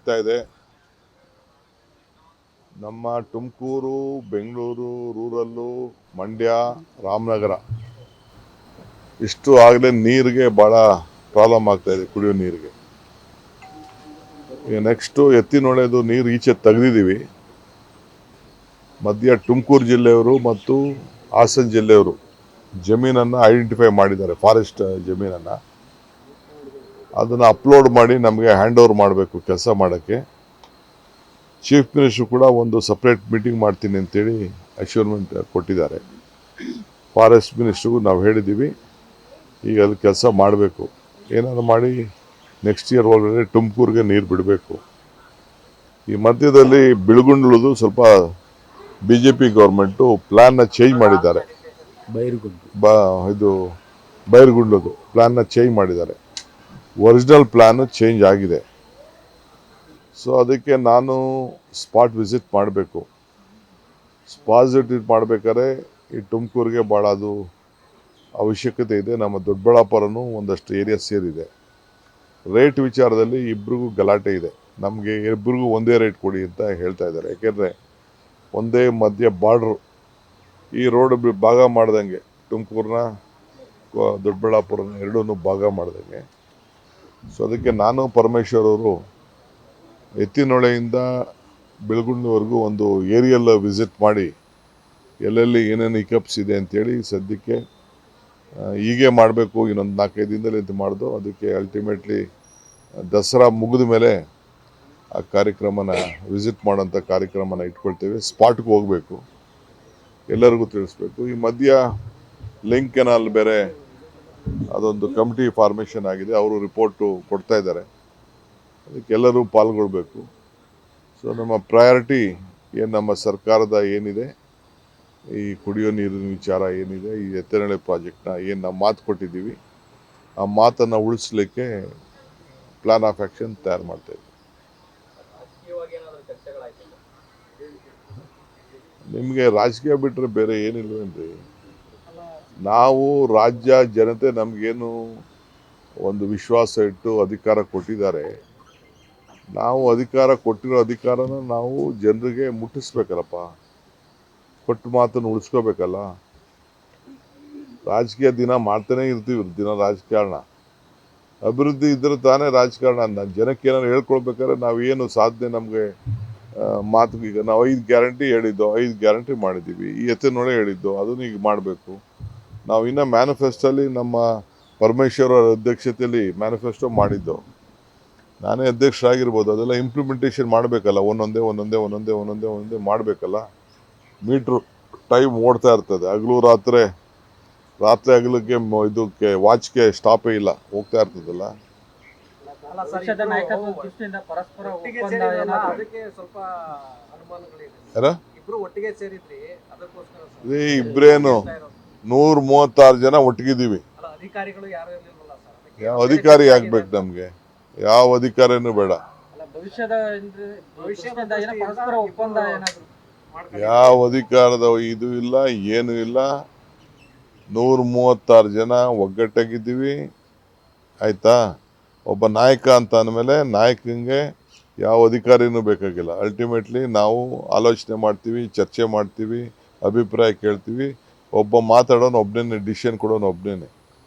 ಆಗ್ತಾ ಇದೆ. ನಮ್ಮ ತುಮಕೂರು, ಬೆಂಗಳೂರು, ರೂರಲ್ಲು, ಮಂಡ್ಯ, ರಾಮನಗರ ಇಷ್ಟು ಆಗಲೇ ನೀರಿಗೆ ಭಾಳ ಪ್ರಾಬ್ಲಮ್ ಆಗ್ತಾ ಇದೆ, ಕುಡಿಯೋ ನೀರಿಗೆ. ಈಗ ನೆಕ್ಸ್ಟು ಎತ್ತಿನೊಳೆದು ನೀರು ಈಚೆ ತೆಗೆದಿದ್ದೀವಿ. ಮಧ್ಯ ತುಮಕೂರು ಜಿಲ್ಲೆಯವರು ಮತ್ತು ಹಾಸನ ಜಿಲ್ಲೆಯವರು ಜಮೀನನ್ನು ಐಡೆಂಟಿಫೈ ಮಾಡಿದ್ದಾರೆ ಫಾರೆಸ್ಟ್ ಜಮೀನನ್ನು. ಅದನ್ನು ಅಪ್ಲೋಡ್ ಮಾಡಿ ನಮಗೆ ಹ್ಯಾಂಡ್ ಓವರ್ ಮಾಡಬೇಕು ಕೆಲಸ ಮಾಡೋಕ್ಕೆ. ಚೀಫ್ ಮಿನಿಸ್ಟ್ರು ಕೂಡ ಒಂದು ಸಪ್ರೇಟ್ ಮೀಟಿಂಗ್ ಮಾಡ್ತೀನಿ ಅಂತೇಳಿ ಅಶ್ಯೂರ್ಮೆಂಟ್ ಕೊಟ್ಟಿದ್ದಾರೆ. ಫಾರೆಸ್ಟ್ ಮಿನಿಸ್ಟ್ರಿಗೂ ನಾವು ಹೇಳಿದ್ದೀವಿ ಈಗ ಅದು ಕೆಲಸ ಮಾಡಬೇಕು. ಏನಾದರೂ ಮಾಡಿ ನೆಕ್ಸ್ಟ್ ಇಯರ್ ಒಳಗಡೆ ತುಮಕೂರಿಗೆ ನೀರು ಬಿಡಬೇಕು. ಈ ಮಧ್ಯದಲ್ಲಿ ಬಿಳುಗುಂಡ್ಲದು ಸ್ವಲ್ಪ ಬಿ ಜೆ ಪಿ ಗೌರ್ಮೆಂಟು ಪ್ಲ್ಯಾನ್ನ ಚೇಂಜ್ ಮಾಡಿದ್ದಾರೆ. ಬೈರ್ಗುಂಡ್ ಬ ಇದು ಬೈರ್ಗುಂಡ್ಲದು ಪ್ಲ್ಯಾನ್ನ ಚೇಂಜ್ ಮಾಡಿದ್ದಾರೆ. ಒರಿಜಿನಲ್ ಪ್ಲ್ಯಾನು ಚೇಂಜ್ ಆಗಿದೆ. ಸೊ ಅದಕ್ಕೆ ನಾನು ಸ್ಪಾಟ್ ವಿಸಿಟ್ ಮಾಡಬೇಕು. ಸ್ಪಾಟ್ ವಿಸಿಟ್ ಮಾಡಬೇಕಾದ್ರೆ ಈ ತುಮಕೂರಿಗೆ ಭಾಳ ಅದು ಅವಶ್ಯಕತೆ ಇದೆ. ನಮ್ಮ ದೊಡ್ಡಬಳ್ಳಾಪುರನೂ ಒಂದಷ್ಟು ಏರಿಯಾ ಸೇರಿದೆ. ರೇಟ್ ವಿಚಾರದಲ್ಲಿ ಇಬ್ರಿಗೂ ಗಲಾಟೆ ಇದೆ. ನಮಗೆ ಇಬ್ರಿಗೂ ಒಂದೇ ರೇಟ್ ಕೊಡಿ ಅಂತ ಹೇಳ್ತಾ ಇದ್ದಾರೆ. ಯಾಕೆಂದರೆ ಒಂದೇ ಮಧ್ಯ ಬಾರ್ಡ್ರು ಈ ರೋಡ್ ಭಾಗ ಮಾಡ್ದಂಗೆ ತುಮಕೂರನ್ನ ದೊಡ್ಡಬಳ್ಳಾಪುರನ ಎರಡೂ ಭಾಗ ಮಾಡ್ದಂಗೆ. ಸೊ ಅದಕ್ಕೆ ನಾನು ಪರಮೇಶ್ವರ್ ಅವರು ಎತ್ತಿನೊಳೆಯಿಂದ ಬೆಳಗುಂಡಿವರೆಗೂ ಒಂದು ಏರಿಯಲ್ ವಿಸಿಟ್ ಮಾಡಿ ಎಲ್ಲೆಲ್ಲಿ ಏನೇನು ಇಕಪ್ಸ್ ಇದೆ ಅಂತೇಳಿ ಸದ್ಯಕ್ಕೆ ಹೀಗೆ ಮಾಡಬೇಕು, ಇನ್ನೊಂದು ನಾಲ್ಕೈದು ದಿನದಲ್ಲಿ ಅಂತ ಮಾಡಿದ್ರು ಅದಕ್ಕೆ ಅಲ್ಟಿಮೇಟ್ಲಿ ದಸರಾ ಮುಗಿದ ಮೇಲೆ ಆ ಕಾರ್ಯಕ್ರಮನ ವಿಸಿಟ್ ಮಾಡೋಂಥ ಕಾರ್ಯಕ್ರಮನ ಇಟ್ಕೊಳ್ತೇವೆ. ಸ್ಪಾಟ್ಗೆ ಹೋಗಬೇಕು. ಎಲ್ಲರಿಗೂ ತಿಳಿಸ್ಬೇಕು. ಈ ಮಧ್ಯ ಲಿಂಕ್ ಕೆನಾಲ್ ಬೇರೆ ಅದೊಂದು ಕಮಿಟಿ ಫಾರ್ಮೇಷನ್ ಆಗಿದೆ. ಅವರು ರಿಪೋರ್ಟು ಕೊಡ್ತಾ ಇದ್ದಾರೆ. ಅದಕ್ಕೆಲ್ಲರೂ ಪಾಲ್ಗೊಳ್ಬೇಕು. ಸೊ ನಮ್ಮ ಪ್ರಯಾರಿಟಿ ಏನು ನಮ್ಮ ಸರ್ಕಾರದ ಏನಿದೆ? ಈ ಕುಡಿಯೋ ನೀರಿನ ವಿಚಾರ ಏನಿದೆ? ಈ ಎತ್ತನಳೆ ಪ್ರಾಜೆಕ್ಟ್ನ ಏನು ನಾವು ಮಾತು ಕೊಟ್ಟಿದ್ದೀವಿ? ಆ ಮಾತನ್ನು ಉಳಿಸ್ಲಿಕ್ಕೆ ಪ್ಲಾನ್ ಆಫ್ ಆ್ಯಕ್ಷನ್ ತಯಾರು ಮಾಡ್ತಾ ಇದ್ದೀವಿ. ನಿಮಗೆ ರಾಜಕೀಯ ಬಿಟ್ಟರೆ ಬೇರೆ ಏನಿಲ್ವೇನ್ರಿ? ನಾವು ರಾಜ್ಯ ಜನತೆ ನಮಗೇನು ಒಂದು ವಿಶ್ವಾಸ ಇಟ್ಟು ಅಧಿಕಾರ ಕೊಟ್ಟಿದ್ದಾರೆ. ನಾವು ಅಧಿಕಾರ ಕೊಟ್ಟಿರೋ ಅಧಿಕಾರನ ನಾವು ಜನರಿಗೆ ಮುಟ್ಟಿಸ್ಬೇಕಲ್ಲಪ್ಪ. ಕೊಟ್ಟ ಮಾತನ್ನು ಉಳಿಸ್ಕೋಬೇಕಲ್ಲ. ರಾಜಕೀಯ ದಿನ ಮಾಡ್ತಾನೆ ಇರ್ತೀವಿ, ದಿನ ರಾಜಕಾರಣ. ಅಭಿವೃದ್ಧಿ ಇದ್ದರೆ ತಾನೇ ರಾಜಕಾರಣ. ನಾನು ಜನಕ್ಕೆ ಏನಾದ್ರು ಹೇಳ್ಕೊಳ್ಬೇಕಾದ್ರೆ ನಾವು ಏನು ಸಾಧನೆ ನಮಗೆ ಮಾತು ಈಗ ನಾವು ಐದು ಗ್ಯಾರಂಟಿ ಹೇಳಿದ್ದೋ, ಐದು ಗ್ಯಾರಂಟಿ ಮಾಡಿದ್ದೀವಿ. ಈ ಎತ್ತಿನೊಳೆ ಹೇಳಿದ್ದು, ಅದನ್ನು ಈಗ ಮಾಡಬೇಕು. ನಾವು ಇನ್ನು ಮ್ಯಾನಿಫೆಸ್ಟೋಲ್ಲಿ ನಮ್ಮ ಪರಮೇಶ್ವರ್ ಅವರ ಅಧ್ಯಕ್ಷತೆಯಲ್ಲಿ ಮ್ಯಾನಿಫೆಸ್ಟೋ ಮಾಡಿದ್ದು. ನಾನೇ ಅಧ್ಯಕ್ಷರಾಗಿರ್ಬೋದು ಅದೆಲ್ಲ ಇಂಪ್ಲಿಮೆಂಟೇಷನ್ ಮಾಡಬೇಕಲ್ಲ ಒಂದೊಂದೇ ಒಂದೊಂದೇ ಒಂದೊಂದೇ ಒಂದೊಂದೇ ಒಂದೊಂದೇ ಮಾಡಬೇಕಲ್ಲ. ಮೀಟ್ರು ಟೈಮ್ ಓಡ್ತಾ ಇರ್ತದೆ ಹಗಲು ರಾತ್ರಿ ರಾತ್ರಿ ಹಗಲಕ್ಕೆ ಇದಕ್ಕೆ ವಾಚ್ಗೆ ಸ್ಟಾಪೇ ಇಲ್ಲ ಹೋಗ್ತಾ ಇರ್ತದಲ್ಲ. ಅಲ್ಲ ನೂರ ಮೂವತ್ತಾರು ಜನ ಒಟ್ಟಿಗಿದ್ದೀವಿ. ಯಾವ ಅಧಿಕಾರಿ ಆಗ್ಬೇಕು ನಮಗೆ? ಯಾವ ಅಧಿಕಾರಿನೂ ಬೇಡ. ಯಾವ ಅಧಿಕಾರದ ಇದು ಇಲ್ಲ ಏನು ಇಲ್ಲ. ನೂರ ಮೂವತ್ತಾರು ಜನ ಒಗ್ಗಟ್ಟಾಗಿದ್ದೀವಿ. ಆಯ್ತಾ? ಒಬ್ಬ ನಾಯಕ ಅಂತ ಅಂದಮೇಲೆ ನಾಯಕಂಗೆ ಯಾವ ಅಧಿಕಾರಿನೂ ಬೇಕಾಗಿಲ್ಲ. ಅಲ್ಟಿಮೇಟ್ಲಿ ನಾವು ಆಲೋಚನೆ ಮಾಡ್ತೀವಿ ಚರ್ಚೆ ಮಾಡ್ತೀವಿ ಅಭಿಪ್ರಾಯ ಕೇಳ್ತೀವಿ. ಒಬ್ಬ ಮಾತಾಡೋನು ಒಬ್ಬನೇ ಡಿಸಿಷನ್ ಕೊಡೋನು ಒಬ್ಬನೇ